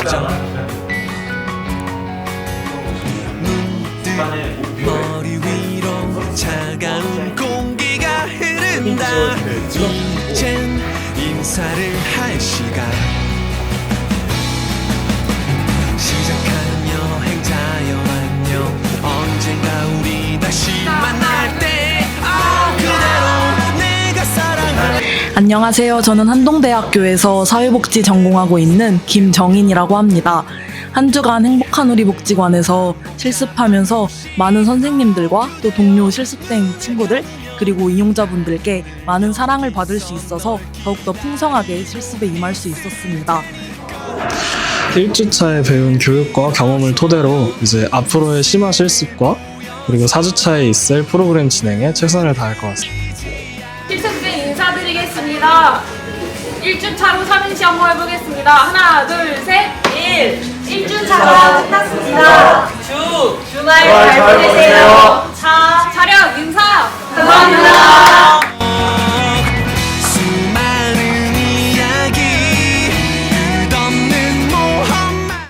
진짜 문득 머리 위로 차가운 공기가 흐른다. 네, 네, 이젠 인사를 할 시간. 안녕하세요. 저는 한동대학교에서 사회복지 전공하고 있는 김정인이라고 합니다. 한 주간 행복한 우리 복지관에서 실습하면서 많은 선생님들과 또 동료 실습생 친구들 그리고 이용자분들께 많은 사랑을 받을 수 있어서 더욱더 풍성하게 실습에 임할 수 있었습니다. 1주차에 배운 교육과 경험을 토대로 이제 앞으로의 심화 실습과 그리고 4주차에 있을 프로그램 진행에 최선을 다할 것 같습니다. 실습생 인사 드리겠습니다. 1주차로 3인시 한번 해보겠습니다. 하나, 둘, 셋, 1.